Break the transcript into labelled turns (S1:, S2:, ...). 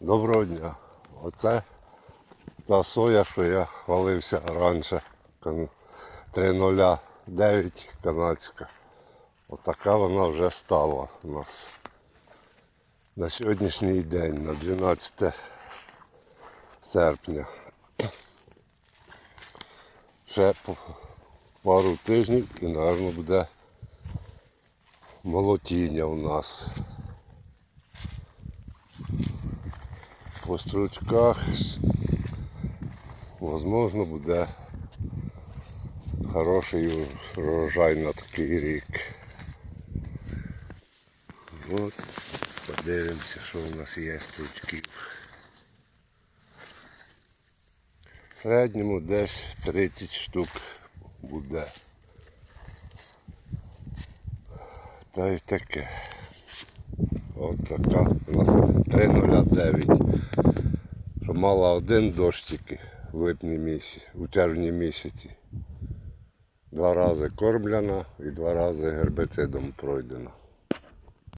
S1: Доброго дня. Оце та соя, що я хвалився раніше. 309 канадська. Отака вона вже стала у нас. На сьогоднішній день, на 12 серпня. Ще пару тижнів і, мабуть, буде молотіння у нас. По стручках, возможно, буде хороший урожай на такий рік. От, подивимося, що у нас є стручків. В середньому десь 30 штук буде. Та й таке. От така у нас 3,09. Мала один дощ в липні місяці, у червні місяці. Два рази кормлена і два рази гербицидом пройдена.